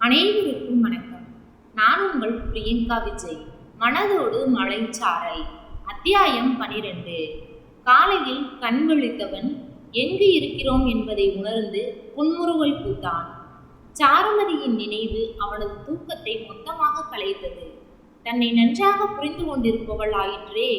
அனைவருக்கும் வணக்கம். நான் உங்கள் பிரியங்கா விஜய். மனதோடு மலைச்சாரல் அத்தியாயம் பனிரெண்டு. காலையில் கண் விழித்தவன் எங்கு இருக்கிறோம் என்பதை உணர்ந்து புன்முறுவல் பூத்தான். சாருமதியின் நினைவு அவனது தூக்கத்தை மொத்தமாக கலைத்தது தன்னை நன்றாக புரிந்து கொண்டிருப்பவள் ஆயிற்றே.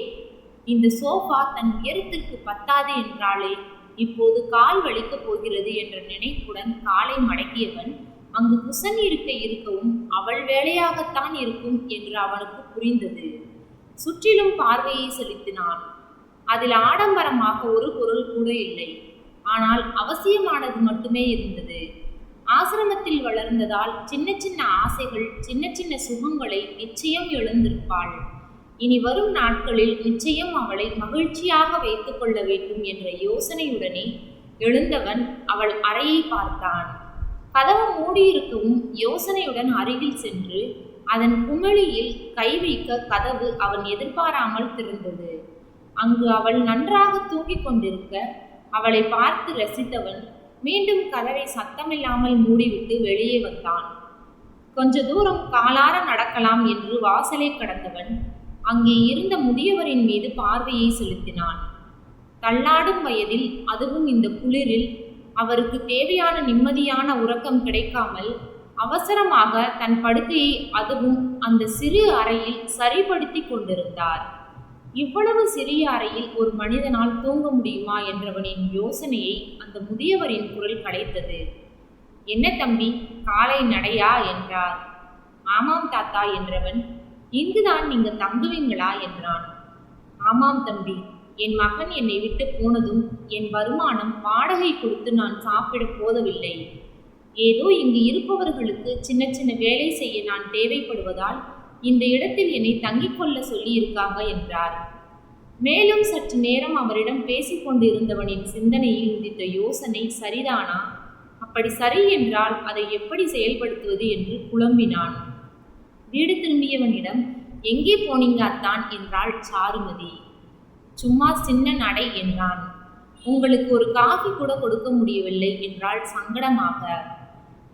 இந்த சோஃபா தன் உயரத்திற்கு பத்தாது என்றாலே இப்போது கால் வலிக்கப் போகிறது என்ற நினைப்புடன் காலை மடக்கியவன் அங்கு குசன் இருக்க இருக்கவும் அவள் வேலையாகத்தான் இருக்கும் என்று அவனுக்கு புரிந்தது. சுற்றிலும் பார்வையை செலுத்தினான். அதில் ஆடம்பரமாக ஒரு பொருள் கூட இல்லை. ஆனால் அவசியமானது மட்டுமே இருந்தது. ஆசிரமத்தில் வளர்ந்ததால் சின்ன சின்ன ஆசைகள் சின்ன சின்ன சுகங்களை நிச்சயம் எழுந்திருப்பாள். இனி வரும் நாட்களில் நிச்சயம் அவளை மகிழ்ச்சியாக வைத்துக் கொள்ள வேண்டும் என்ற யோசனையுடனே எழுந்தவன் அவள் அறையை பார்த்தான். கதவு மூடியிருக்கவும் யோசனையுடன் அருகில் சென்று அதன் குமிழியில் கை வைக்க கதவு அவன் எதிர்பாராமல் திறந்தது. அங்கு அவள் நன்றாக தூங்கிக் கொண்டிருக்க அவளை பார்த்து ரசித்தவன் மீண்டும் கதவை சத்தமில்லாமல் மூடிவிட்டு வெளியே வந்தான். கொஞ்ச தூரம் காலார நடக்கலாம் என்று வாசலை கடந்தவன் அங்கே இருந்த முதியவரின் மீது பார்வையை செலுத்தினான். தள்ளாடும் வயதில் அதுவும் இந்த குளிரில் அவருக்கு தேவையான நிம்மதியான உறக்கம் கிடைக்காமல் அவசரமாக தன் படுக்கையை அதுவும் அந்த சிறு அறையில் சரிப்படுத்தி கொண்டிருந்தார். இவ்வளவு சிறிய அறையில் ஒரு மனிதனால் தூங்க முடியுமா என்றவனின் யோசனையை அந்த முதியவரின் குரல் கலைத்தது. என்ன தம்பி காலை நடையா? என்றார். ஆமாம் தாத்தா என்றவன். இங்குதான் நீங்க தங்குவீங்களா? என்றான். ஆமாம் தம்பி. என் மகன் என்னை விட்டு போனதும் என் வருமானம் வாடகை கொடுத்து நான் சாப்பிட போதவில்லை ஏதோ இங்கு இருப்பவர்களுக்கு சின்ன சின்ன வேலை செய்ய நான் தேவைப்படுவதால் இந்த இடத்தில் என்னை தங்கிக் கொள்ள சொல்லியிருக்காங்க என்றார். மேலும் சற்று நேரம் அவரிடம் பேசிக் கொண்டிருந்தவனின் சிந்தனையில் உதித்த யோசனை சரிதானா? அப்படி சரி என்றால் அதை எப்படி செயல்படுத்துவது என்று குழம்பினான் வீடு திரும்பியவனிடம் எங்கே போனீங்க அத்தான்? என்றாள் சாருமதி. சும்மா சின்ன நடை என்றான். உங்களுக்கு ஒரு காஃபி கூட கொடுக்க முடியவில்லை என்றாள் சங்கடமாக.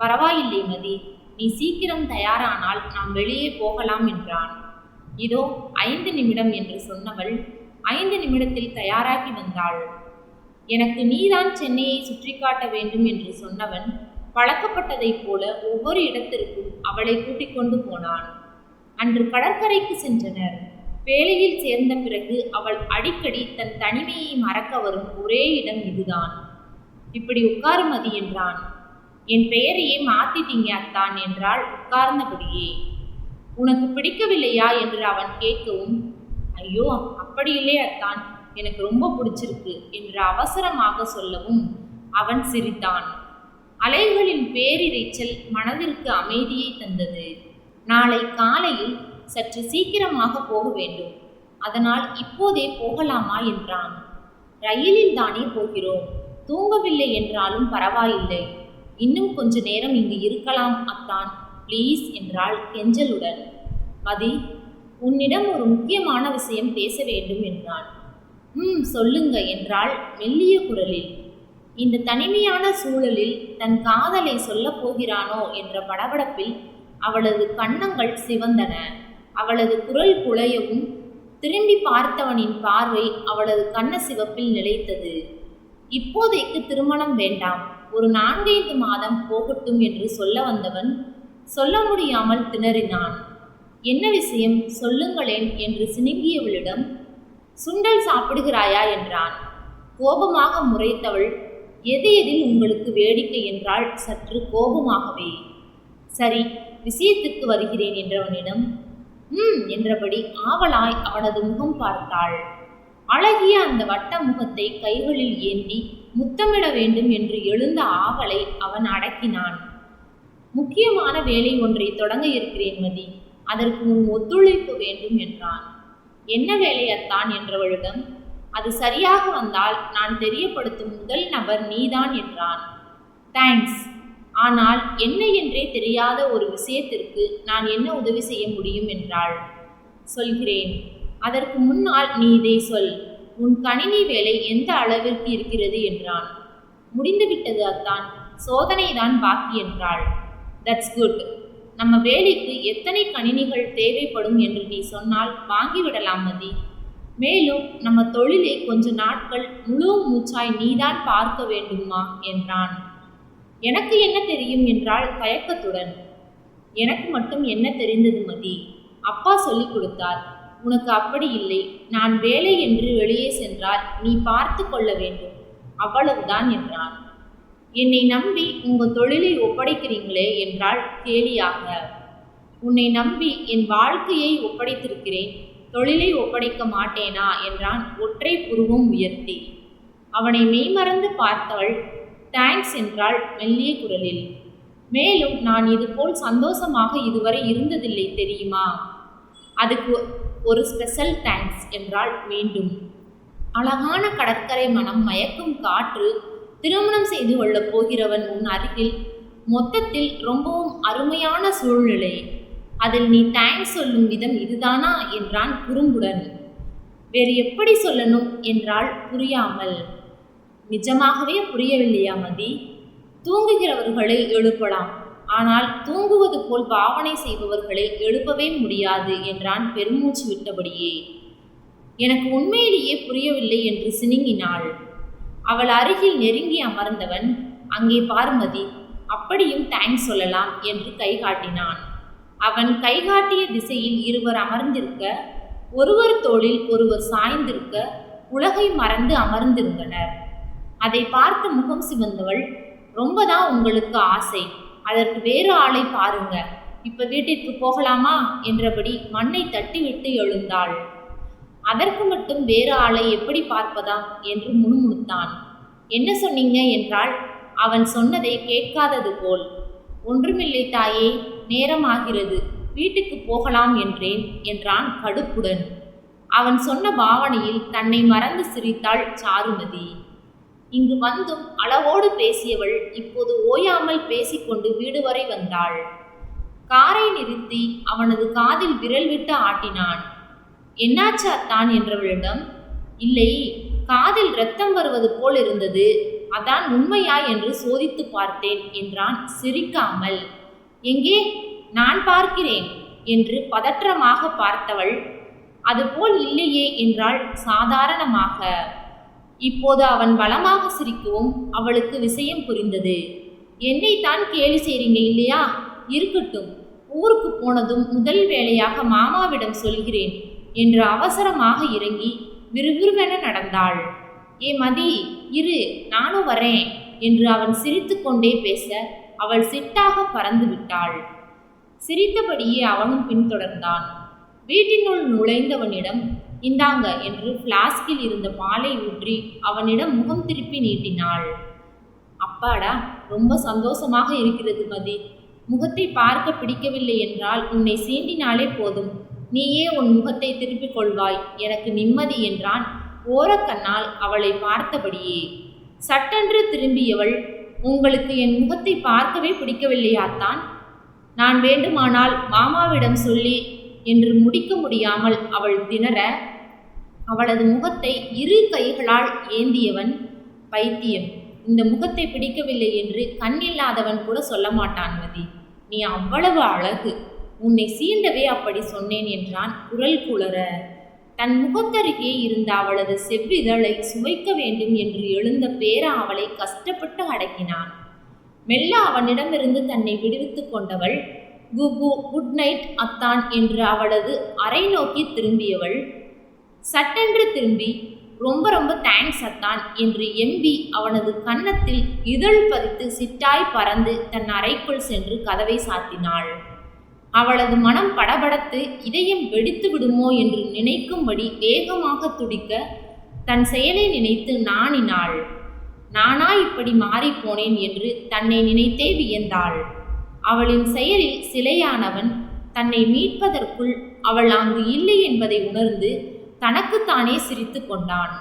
பரவாயில்லை மதி நீ சீக்கிரம் தயாரானால் நாம் வெளியே போகலாம் என்றான். இதோ ஐந்து நிமிடம் என்று சொன்னவள் ஐந்து நிமிடத்தில் தயாராகி வந்தாள். எனக்கு நீதான் சென்னையை சுற்றி காட்ட வேண்டும் என்று சொன்னவன் பழக்கப்பட்டதைப் போல ஒவ்வொரு இடத்திற்கும் அவளை கூட்டிக் கொண்டு போனான். அன்று கடற்கரைக்கு சென்றனர். வேலையில் சேர்ந்த பிறகு அவள் அடிக்கடி தன் தனிமையை மறக்க வரும் ஒரே இடம் இதுதான். இப்படி உட்காருமதி என்றான். என் பெயரையே மாத்திட்டீங்க அத்தான் என்றாள் உட்கார்ந்தபடியே. உனக்கு பிடிக்கவில்லையா என்று அவன் கேட்கவும் ஐயோ அப்படி இல்லை அத்தான். எனக்கு ரொம்ப பிடிச்சிருக்கு என்று அவசரமாக சொல்லவும் அவன் சிரித்தான். அலைகளின் பேரிரைச்சல் மனதிற்கு அமைதியை தந்தது. நாளை காலையில் சற்று சீக்கிரமாக போக வேண்டும். அதனால் இப்போதே போகலாமா என்றான். ரயிலில் தானே போகிறோம். தூங்கவில்லை என்றாலும் பரவாயில்லை. இன்னும் கொஞ்ச நேரம் இங்கு இருக்கலாம் அத்தான். ப்ளீஸ் என்றாள் கெஞ்சலுடன். மதி உன்னிடம் ஒரு முக்கியமான விஷயம் பேச வேண்டும் என்றான். ம் சொல்லுங்க என்றாள் மெல்லிய குரலில். இந்த தனிமையான சூழலில் தன் காதலை சொல்லப் போகிறானோ என்ற படபடப்பில் அவளது கன்னங்கள் சிவந்தன. அவளது குரல் குலையவும் திரும்பி பார்த்தவனின் பார்வை அவளது கண்ண சிவப்பில் நிலைத்தது. இப்போதைக்கு திருமணம் வேண்டாம். ஒரு நான்கைந்து மாதம் போகட்டும் என்று சொல்ல வந்தவன் சொல்ல முடியாமல் திணறினான். என்ன விஷயம்? சொல்லுங்களேன் என்று சினுங்கியவளிடம் சுண்டல் சாப்பிடுகிறாயா? என்றான். கோபமாக முறைத்தவள் எது எதில் உங்களுக்கு வேடிக்கை என்றால் சற்று கோபமாகவே. சரி விஷயத்துக்கு வருகிறேன் என்றவனிடம் ம் என்றபடி ஆவலாய் அவனது முகம் பார்த்தாள். அழகிய அந்த வட்ட முகத்தை கைகளில் ஏந்தி முத்தமிட வேண்டும் என்று எழுந்த ஆவலை அவன் அடக்கினான். முக்கியமான வேலை ஒன்றை தொடங்க இருக்கிறேன் மதி அதற்கு உன் ஒத்துழைப்பு வேண்டும் என்றான். என்ன வேலையத்தான் என்றவளிடம் அது சரியாக வந்தால் நான் தெரியப்படுத்தும் முதல் நபர் நீதான் என்றான். தேங்க்ஸ் ஆனால் என்ன என்றே தெரியாத ஒரு விஷயத்திற்கு நான் என்ன உதவி செய்ய முடியும் என்றாள். சொல்கிறேன். அதற்கு முன்னால் நீ இதை சொல். உன் கணினி வேலை எந்த அளவிற்கு இருக்கிறது என்றான். முடிந்துவிட்டது அத்தான். சோதனைதான் பாக்கி என்றாள். தட்ஸ் குட் நம்ம வேலைக்கு எத்தனை கணினிகள் தேவைப்படும் என்று நீ சொன்னால் வாங்கிவிடலாம் மதி. மேலும் நம்ம தொழிலை கொஞ்ச நாட்கள் முழு மூச்சாய் நீதான் பார்க்க வேண்டுமா என்றான். எனக்கு என்ன தெரியும் என்றால் தயக்கத்துடன். எனக்கு மட்டும் என்ன தெரிந்தது மதி? அப்பா சொல்லிக் கொடுத்தார் உனக்கு அப்படி இல்லை. நான் வேலை என்று வெளியே சென்றால் நீ பார்த்து கொள்ள வேண்டும். அவ்வளவுதான் என்றான். என்னை நம்பி உங்கள் தொழிலை ஒப்படைக்கிறீங்களே என்றால் கேலியாக. உன்னை நம்பி என் வாழ்க்கையை ஒப்படைத்திருக்கிறேன். தொழிலை ஒப்படைக்க மாட்டேனா? என்றான் ஒற்றை புருவம் உயர்த்தி. அவனை மெய்மறந்து பார்த்தவள் தேங்க்ஸ் என்றாள் மெல்லிய குரலில். மேலும் நான் இதுபோல் சந்தோஷமாக இதுவரை இருந்ததில்லை தெரியுமா? அதுக்கு ஒரு ஸ்பெஷல் தேங்க்ஸ் என்றால் மீண்டும். அழகான கடற்கரை மனம் மயக்கும் காற்று திருமணம் செய்து கொள்ளப் போகிறவன் உன் அருகில் மொத்தத்தில் ரொம்பவும் அருமையான சூழ்நிலை. அதில் நீ தேங்க்ஸ் சொல்லும் விதம் இதுதானா? என்றான் குறும்புடன். வேறு எப்படி சொல்லணும்? என்றால் புரியாமல். நிஜமாகவே புரியவில்லையா மதி? தூங்குகிறவர்களை எழுப்பலாம். ஆனால் தூங்குவது போல் பாவனை செய்பவர்களை எழுப்பவே முடியாது என்றான் பெருமூச்சு விட்டபடியே. எனக்கு உண்மையிலேயே புரியவில்லை என்று சினுங்கினாள். அவள் அருகில் நெருங்கி அமர்ந்தவன் அங்கே பார்மதி அப்படியும் தேங்க்ஸ் சொல்லலாம் என்று கை காட்டினான். அவன் கைகாட்டிய திசையில் இருவர் அமர்ந்திருக்க ஒருவர் தோளில் ஒருவர் சாய்ந்திருக்க உலகை மறந்து அமர்ந்திருந்தனர். அதை பார்த்து முகம் சிவந்தவள் ரொம்பதான் உங்களுக்கு ஆசை. அதற்கு வேறு ஆளை பாருங்க. இப்ப வீட்டிற்கு போகலாமா? என்றபடி மண்ணை தட்டிவிட்டு எழுந்தாள். அதற்கு மட்டும் வேறு ஆளை எப்படி பார்ப்பதா என்று முணுமுணுத்தான். என்ன சொன்னீங்க? என்றால் அவன் சொன்னதை கேட்காதது போல். ஒன்றுமில்லை தாயே நேரமாகிறது. வீட்டுக்கு போகலாம் என்றேன் என்றான் கடுப்புடன். அவன் சொன்ன பாவனையில் தன்னை மறந்து சிரித்தாள் சாருமதி. இங்கு வந்தும் அளவோடு பேசியவள் இப்போது ஓயாமல் பேசிக்கொண்டு வீடு வரை வந்தாள். காரை நிறுத்தி அவனது காதில் விரல் விட்டு ஆட்டினான். என்னாச்சு அத்தான்? என்றவளிடம் இல்லை காதில் ரத்தம் வருவது போல் இருந்தது. அதான் உண்மையா? என்று சோதித்து பார்த்தேன் என்றான் சிரிக்காமல். எங்கே? நான் பார்க்கிறேன் என்று பதற்றமாக பார்த்தவள் அதுபோல் இல்லையே என்றாள் சாதாரணமாக. இப்போது அவன் பலமாக சிரிக்கவும் அவளுக்கு விஷயம் புரிந்தது. என்னைத்தான் கேலி செய்றீங்க இல்லையா? இருக்கட்டும். ஊருக்கு போனதும் முதல் வேலையாக மாமாவிடம் சொல்கிறேன் என்று அவசரமாக இறங்கி விறுவிறுவென நடந்தாள். ஏ மதி இரு நானும் வரேன் என்று அவன் சிரித்துக்கொண்டே பேச அவள் சிட்டாக பறந்து விட்டாள். சிரித்தபடியே அவனும் பின்தொடர்ந்தான். வீட்டினுள் நுழைந்தவனிடம் இந்தாங்க என்று பிளாஸ்கில் இருந்த பாலை ஊற்றி அவனிடம் முகம் திருப்பி நீட்டினாள். அப்பாடா ரொம்ப சந்தோஷமாக இருக்கிறது மதி. முகத்தை பார்க்க பிடிக்கவில்லை என்றால் உன்னை சீண்டினாலே போதும். நீயே உன் முகத்தை திருப்பிக் கொள்வாய். எனக்கு நிம்மதி என்றான் ஓரக்கண்ணால் அவளை பார்த்தபடியே. சட்டென்று திரும்பியவள் உங்களுக்கு என் முகத்தை பார்க்கவே பிடிக்கவில்லையாத்தான்? நான் வேண்டுமானால் மாமாவிடம் சொல்லி என்று முடிக்க முடியாமல் அவள் திணற அவளது முகத்தை இரு கைகளால் ஏந்தியவன் பைத்தியம். இந்த முகத்தை பிடிக்கவில்லை என்று கண்ணில்லாதவன் கூட சொல்ல மாட்டான் மதி. நீ அவ்வளவு அழகு. உன்னை சீண்டவே அப்படி சொன்னேன் என்றான் குரல் குளற. தன் முகத்தருகே இருந்த அவளது செவ்விதழை சுவைக்க வேண்டும் என்று எழுந்த பேர அவளை கஷ்டப்பட்டு அடக்கினான். மெல்ல அவனிடமிருந்து தன்னை விடுவித்துக் கொண்டவள் குகு குட் நைட் அத்தான் என்று அவளது அறை நோக்கி திரும்பியவள் சட்டென்று திரும்பி ரொம்ப ரொம்ப தேங்க்ஸ் அத்தான் என்று எம்பி அவனது கன்னத்தில் இதழ் பதித்து சிட்டாய் பறந்து தன் அறைக்குள் சென்று கதவை சாத்தினாள். அவளது மனம் படபடத்து இதயம் வெடித்து விடுமோ என்று நினைக்கும்படி வேகமாக துடிக்க தன் செயலை நினைத்து நாணினாள். நானா இப்படி மாறிப்போனேன் என்று தன்னை நினைத்தே வியந்தாள். அவளின் செயலில் சிலையானவன் தன்னை மீட்பதற்குள் அவள் அங்கு இல்லை என்பதை உணர்ந்து தனக்குத்தானே சிரித்து கொண்டான்.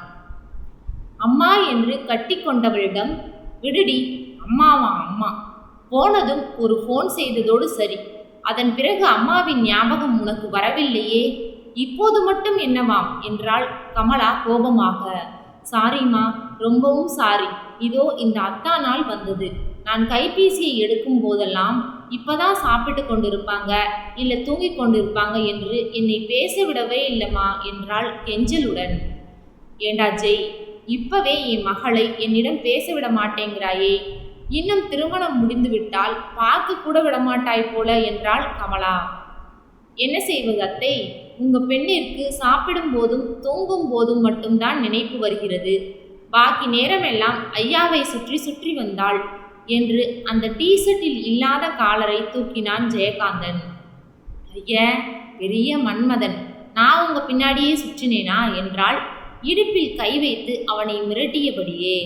அம்மா என்று கட்டிக்கொண்டவளிடம் விடுடி அம்மாவா அம்மா? போனதும் ஒரு ஃபோன் செய்ததோடு சரி. அதன் பிறகு அம்மாவின் ஞாபகம் உனக்கு வரவில்லையே? இப்போது மட்டும் என்னவாம்? என்றாள் கமலா கோபமாக. சாரிம்மா ரொம்பவும் சாரி. இதோ இந்த அத்தானால் வந்தது. நான் கைபேசியை எடுக்கும் போதெல்லாம் இப்பதான் சாப்பிட்டு கொண்டிருப்பாங்க இல்ல தூங்கிக் கொண்டிருப்பாங்க என்று என்னை பேச விடவே இல்லைம்மா என்றாள் கெஞ்சலுடன். ஏண்டா ஜெய் இப்பவே என் மகளை என்னிடம் பேச விட மாட்டேங்கிறாயே. இன்னும் திருமணம் முடிந்துவிட்டால் பார்க்க கூட விடமாட்டாய் போல என்றாள் கமலா. என்ன செய்வது அத்தை? உங்க பெண்ணிற்கு சாப்பிடும் போதும் தூங்கும் போதும் மட்டும்தான் நினைப்பு வருகிறது. பாக்கி நேரமெல்லாம் ஐயாவை சுற்றி சுற்றி வந்தாள். என்று அந்த டீஷர்ட்டில் இல்லாத காலரை தூக்கினான் ஜெயகாந்தன். ஐய பெரிய மன்மதன் நான் உங்க பின்னாடியே சுற்றினேனா என்றாள். இடுப்பில் கை வைத்து அவனை மிரட்டியபடியே.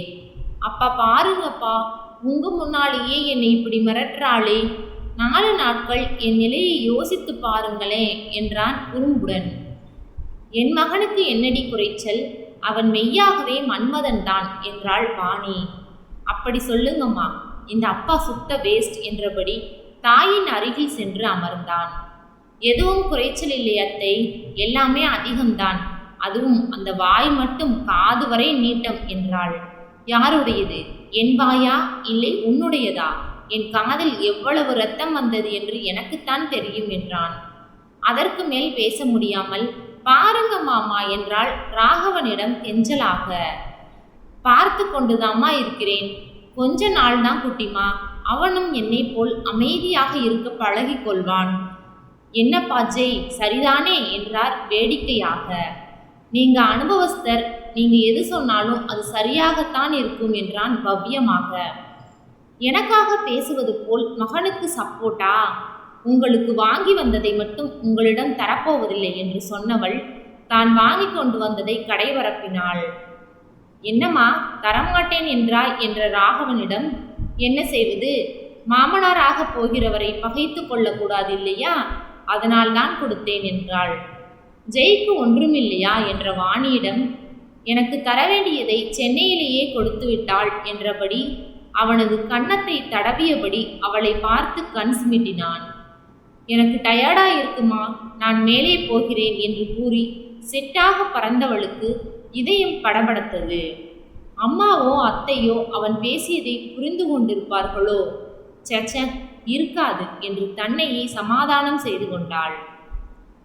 அப்பா பாருங்கப்பா உங்க முன்னாலேயே என்னை இப்படி மிரட்டுறாளே. நாலு நாட்கள் என் நிலையை யோசித்து பாருங்களேன் என்றான் குறும்புடன் என் மகனுக்கு என்னடி குறைச்சல்? அவன் மெய்யாகவே மன்மதன் தான் என்றாள் வாணி அப்படி சொல்லுங்கம்மா இந்த அப்பா சுத்த வேஸ்ட் என்றபடி தாயின் அருகில் சென்று அமர்ந்தான். எதுவும் குறைச்சல் இல்லை அத்தை. எல்லாமே அதிகம்தான். அதுவும் அந்த வாய் மட்டும் காது வரை நீட்டம் என்றாள். யாருடையது? என் வாயா? இல்லை உன்னுடையதா? என் காதில் எவ்வளவு ரத்தம் வந்தது என்று எனக்குத்தான் தெரியும் என்றான். அதற்கு மேல் பேச முடியாமல் பாருங்க மாமா என்றாள் ராகவனிடம் கெஞ்சலாக. பார்த்து கொண்டுதாம்மா இருக்கிறேன். கொஞ்ச நாள் தான் குட்டிமா அவனும் என்னை போல் அமைதியாக இருக்க பழகிக் கொள்வான் என்னப்பா ஜெய் சரிதானே என்றார் வேடிக்கையாக. நீங்க அனுபவஸ்தர் நீங்க எது சொன்னாலும் அது சரியாகத்தான் இருக்கும் என்றான் பவ்யமாக. எனக்காக பேசுவது போல் மகனுக்கு சப்போர்ட்டா உங்களுக்கு வாங்கி வந்ததை மட்டும் உங்களிடம் தரப்போவதில்லை என்று சொன்னவள் தான் வாங்கி கொண்டு வந்ததை கடைவரப்பினாள் என்னம்மா தரமாட்டேன் என்றாய் என்ற ராகவனிடம் என்ன செய்வது? மாமனாராக போகிறவரை பகைத்து கொள்ளக்கூடாது இல்லையா அதனால் தான் கொடுத்தேன் என்றாள். ஜெய்க்கு ஒன்றுமில்லையா? என்ற வாணியிடம் எனக்கு தர வேண்டியதை சென்னையிலேயே கொடுத்து விட்டாள் என்றபடி அவனது கன்னத்தை தடவியபடி அவளை பார்த்து கண் சிமிட்டினான். எனக்கு டயர்டா இருக்குமா நான் மேலே போகிறேன் என்று கூறி செட்டாக பறந்தவளுக்கு இதயம் படபடத்தது. அம்மாவோ அத்தையோ அவன் பேசியதை புரிந்து கொண்டிருப்பார்களோ? சச்ச இருக்காது என்று தன்னையே சமாதானம் செய்து கொண்டாள்.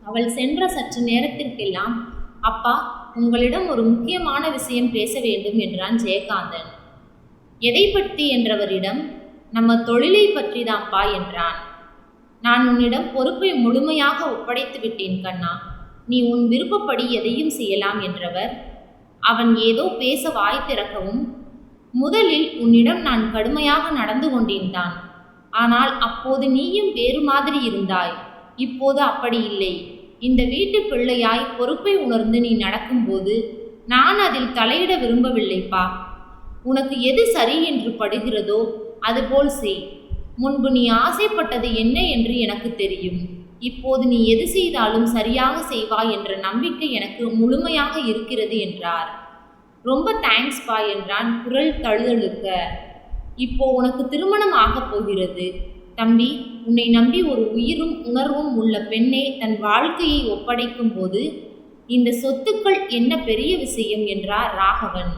அவள் சென்ற சற்று நேரத்திற்கெல்லாம் அப்பா உங்களிடம் ஒரு முக்கியமான விஷயம் பேச வேண்டும் என்றான் ஜெயகாந்தன். எதை பற்றி? என்றவரிடம் நம்ம தொழிலை பற்றி தான்ப்பா என்றான். நான் உன்னிடம் பொறுப்பை முழுமையாக ஒப்படைத்து விட்டேன் கண்ணா. நீ உன் விருப்பப்படி எதையும் செய்யலாம் என்றவர் அவன் ஏதோ பேச வாய் திறக்கவும் முதலில் உன்னிடம் நான் கடுமையாக நடந்து கொண்டிருந்தான் ஆனால் அப்போது நீயும் வேறு மாதிரி இருந்தாய். இப்போது அப்படி இல்லை. இந்த வீட்டு பிள்ளையாய் பொறுப்பை உணர்ந்து நீ நடக்கும்போது நான் அதில் தலையிட விரும்பவில்லைப்பா. உனக்கு எது சரி என்று படுகிறதோ அதுபோல் செய். முன்பு நீ ஆசைப்பட்டது என்ன என்று எனக்கு தெரியும். இப்போது நீ எது செய்தாலும் சரியாக செய்வாய் என்ற நம்பிக்கை எனக்கு முழுமையாக இருக்கிறது என்றார். ரொம்ப தேங்க்ஸ்பா என்றான் குரல் தழுதழுக்க. இப்போ உனக்கு திருமணம் ஆகப் போகிறது. தம்பி உன்னை நம்பி ஒரு உயிரும் உணர்வும் உள்ள பெண்ணே தன் வாழ்க்கையை ஒப்படைக்கும் போது இந்த சொத்துக்கள் என்ன பெரிய விஷயம் என்றார் ராகவன்.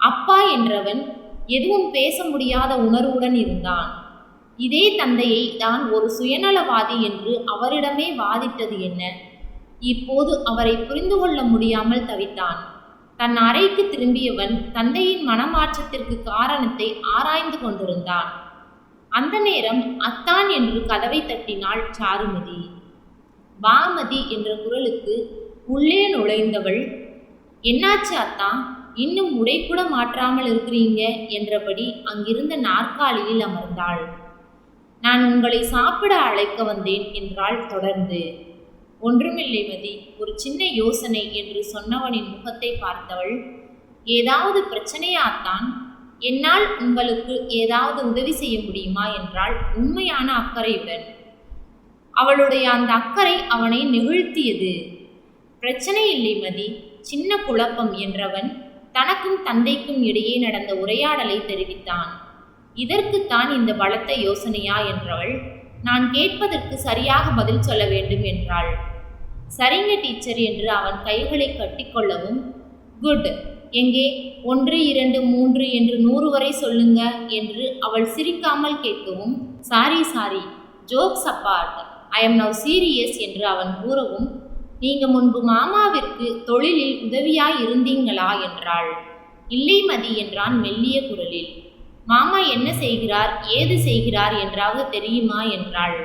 அப்பா என்றவன் எதுவும் பேச முடியாத உணர்வுடன் இருந்தான். இதே தந்தையை தான் ஒரு சுயநலவாதி என்று அவரிடமே வாதிட்டது என்ன? இப்போது அவரை புரிந்து கொள்ள முடியாமல் தவித்தான். தன் அறைக்கு திரும்பியவன் தந்தையின் மனமாற்றத்திற்கு காரணத்தை ஆராய்ந்து கொண்டிருந்தான். அந்த நேரம் அத்தான் என்று கதவை தட்டினாள் சாருமதி. வாமதி என்ற குரலுக்கு உள்ளே நுழைந்தவள் என்னாச்சு அத்தான் இன்னும் உடை கூட மாற்றாமல் இருக்கிறீங்க என்றபடி அங்கிருந்த நாற்காலியில் அமர்ந்தாள். நான் உங்களை சாப்பிட அழைக்க வந்தேன் என்றாள் தொடர்ந்து. ஒன்றுமில்லை மதி ஒரு சின்ன யோசனை என்று சொன்னவனின் முகத்தை பார்த்தவள் ஏதாவது பிரச்சனையாத்தான் என்னால் உங்களுக்கு ஏதாவது உதவி செய்ய முடியுமா என்றால் உண்மையான அக்கறையுடன். அவளுடைய அந்த அக்கறை அவனை நெகிழ்த்தியது. பிரச்சனை இல்லை மதி சின்ன குழப்பம் என்றவன் தனக்கும் தந்தைக்கும் இடையே நடந்த உரையாடலை தெரிவித்தான். இதற்குத்தான் இந்த பலத்த யோசனையா என்றவள் நான் கேட்பதற்கு சரியாக பதில் சொல்ல வேண்டும் என்றாள். சரிங்க டீச்சர் என்று அவன் கைகளை கட்டிக்கொள்ளவும் குட் எங்கே? ஒன்று இரண்டு மூன்று என்று நூறு வரை சொல்லுங்க என்று அவள் சிரிக்காமல் கேட்கவும் sorry sorry jokes apart I am now serious என்று அவன் கூறவும் நீங்க முன்பு மாமாவிற்கு தொழிலில் உதவியாய் இருந்தீங்களா? என்றாள். இல்லை மதி என்றான் மெல்லிய குரலில். மாமா என்ன செய்கிறார்? ஏது செய்கிறார் என்றாவது தெரியுமா என்றாள்.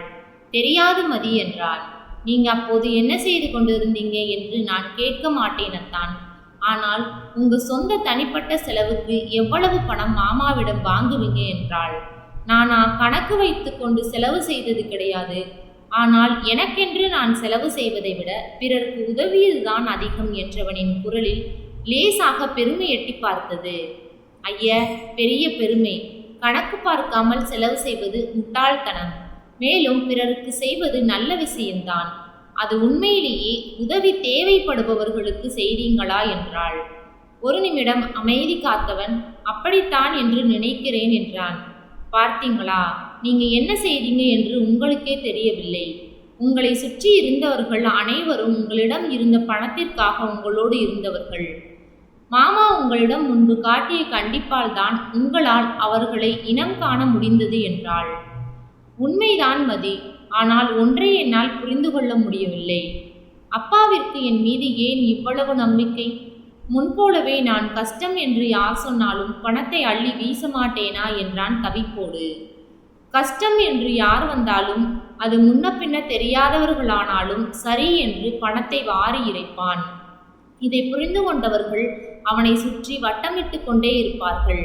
தெரியாது மதி என்றாள். நீங்க அப்போது என்ன செய்து கொண்டிருந்தீங்க என்று நான் கேட்க மாட்டேனத்தான் ஆனால் உங்க சொந்த தனிப்பட்ட செலவுக்கு எவ்வளவு பணம் மாமாவிடம் வாங்குவீங்க என்றாள். நானா கணக்கு வைத்து கொண்டு செலவு செய்தது கிடையாது. ஆனால் எனக்கென்று நான் செலவு செய்வதை விட பிறருக்கு உதவியதுதான் அதிகம் என்றவனின் குரலில் லேசாக பெருமை எட்டி பார்த்தது. ஐய பெரிய பெருமை. கணக்கு பார்க்காமல் செலவு செய்வது முட்டாள்தனம். மேலும் பிறருக்கு செய்வது நல்ல விஷயம்தான். அது உண்மையிலேயே உதவி தேவைப்படுபவர்களுக்கு செய்தீங்களா என்றாள். ஒரு நிமிடம் அமைதி காத்தவன் அப்படித்தான் என்று நினைக்கிறேன் என்றான். பார்த்தீங்களா நீங்க என்ன செய்தீங்க என்று உங்களுக்கே தெரியவில்லை. உங்களை சுற்றி இருந்தவர்கள் அனைவரும் உங்களிடம் இருந்த பணத்திற்காக உங்களோடு இருந்தவர்கள். மாமா உங்களிடம் முன்பு காட்டிய கண்டிப்பால் தான் உங்களால் அவர்களை இனம் காண முடிந்தது என்றாள். உண்மைதான் மதி ஆனால் ஒன்றை என்னால் புரிந்து கொள்ள முடியவில்லை. அப்பாவிற்கு என் மீது ஏன் இவ்வளவு நம்பிக்கை? முன்போலவே நான் கஷ்டம் என்று யார் சொன்னாலும் பணத்தை அள்ளி வீச மாட்டேனா என்றான் தவிப்போடு. கஷ்டம் என்று யார் வந்தாலும் அது முன்ன பின்ன தெரியாதவர்களானாலும் சரி என்று பணத்தை வாரி இறைப்பான். இதை புரிந்து கொண்டவர்கள் அவனை சுற்றி வட்டமிட்டு கொண்டே இருப்பார்கள்.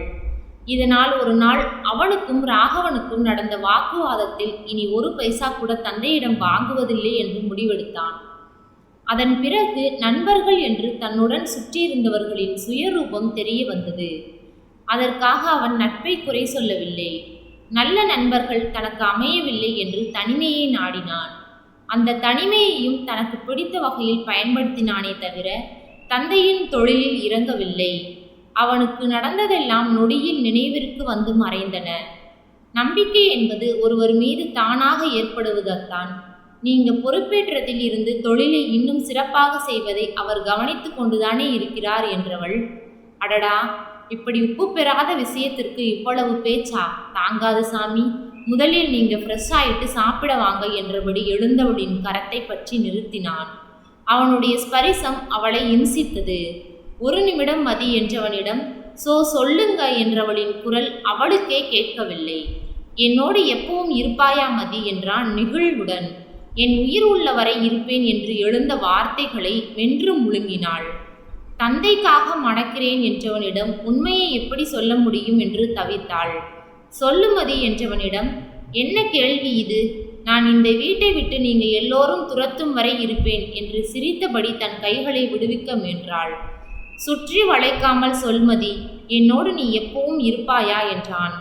இதனால் ஒரு நாள் அவனுக்கும் ராகவனுக்கும் நடந்த வாக்குவாதத்தில் இனி ஒரு பைசா கூட தந்தையிடம் வாங்குவதில்லை என்று முடிவெடுத்தான். அதன் பிறகு நண்பர்கள் என்று தன்னுடன் சுற்றியிருந்தவர்களின் சுயரூபம் தெரிய வந்தது. அதற்காக அவன் நட்பை குறை சொல்லவில்லை. நல்ல நண்பர்கள் தனக்கு அமையவில்லை என்று தனிமையை நாடினான். அந்த தனிமையையும் தனக்கு பிடித்த வகையில் பயன்படுத்தினானே தவிர தந்தையின் தொழிலில் இறங்கவில்லை. அவனுக்கு நடந்ததெல்லாம் நொடியில் நினைவிற்கு வந்து மறைந்தன. நம்பிக்கை என்பது ஒருவர் மீது தானாக ஏற்படுவதைத்தான் நீங்க பொறுப்பேற்றத்தில் இருந்து தொழிலை இன்னும் சிறப்பாக செய்வதை அவர் கவனித்து கொண்டுதானே இருக்கிறார் என்றவள் அடடா இப்படி உப்பு பெறாத விஷயத்திற்கு இவ்வளவு பேச்சா? தாங்காது சாமி முதலில் நீங்க ஃப்ரெஷ் ஆயிட்டு சாப்பிட வாங்க என்றபடி எழுந்தவளின் கரத்தை பற்றி நிறுத்தினான். அவனுடைய ஸ்பரிசம் அவளை இம்சித்தது. ஒரு நிமிடம் மதி என்றவனிடம் சோ சொல்லுங்க என்றவளின் குரல் அவளுக்கே கேட்கவில்லை. என்னோடு எப்பவும் இருப்பாயா மதி என்றான் நெகிழ்வுடன். என் உயிர் உள்ளவரை இருப்பேன் என்று எழுந்த வார்த்தைகளை வென்று முழுங்கினாள். தந்தைக்காக மணக்கிறேன் என்றவனிடம் உண்மையை எப்படி சொல்ல முடியும் என்று தவித்தாள். சொல்லுமதி என்றவனிடம் என்ன கேள்வி இது? நான் இந்த வீட்டை விட்டு நீங்கள் எல்லோரும் துரத்தும் வரை இருப்பேன் என்று சிரித்தபடி தன் கைகளை விடுவிக்க முயன்றாள். சுற்றி வளைக்காமல் சொல்மதி என்னோடு நீ எப்பவும் இருப்பாயா? என்றான்.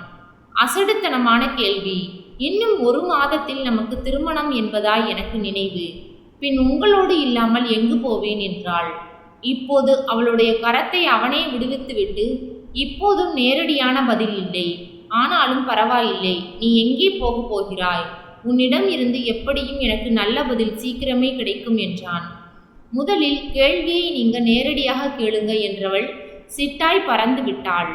அசடுத்தனமான கேள்வி. இன்னும் ஒரு மாதத்தில் நமக்கு திருமணம் என்பதாய் எனக்கு நினைவு. பின் உங்களோடு இல்லாமல் எங்கு போவேன்? என்றாள். இப்போது அவளுடைய கரத்தை அவனே விடுவித்துவிட்டு இப்போதும் நேரடியான பதில் இல்லை. ஆனாலும் பரவாயில்லை. நீ எங்கே போகப் போகிறாய்? உன்னிடம் இருந்து எப்படியும் எனக்கு நல்ல பதில் சீக்கிரமே கிடைக்கும் என்றான். முதலில் கேள்வியை நீங்க நேரடியாக கேளுங்க என்றவள் சிட்டாய் பறந்து விட்டாள்.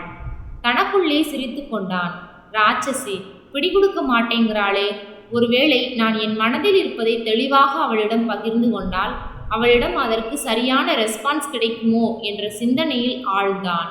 தனக்குள்ளே சிரித்து கொண்டான். ராட்சசி பிடிகொடுக்க மாட்டேங்கிறாளே. ஒருவேளை நான் என் மனதில் இருப்பதை தெளிவாக அவளிடம் பகிர்ந்து கொண்டால் அவளிடம் அதற்கு சரியான ரெஸ்பான்ஸ் கிடைக்குமோ என்ற சிந்தனையில் ஆழ்ந்தான்.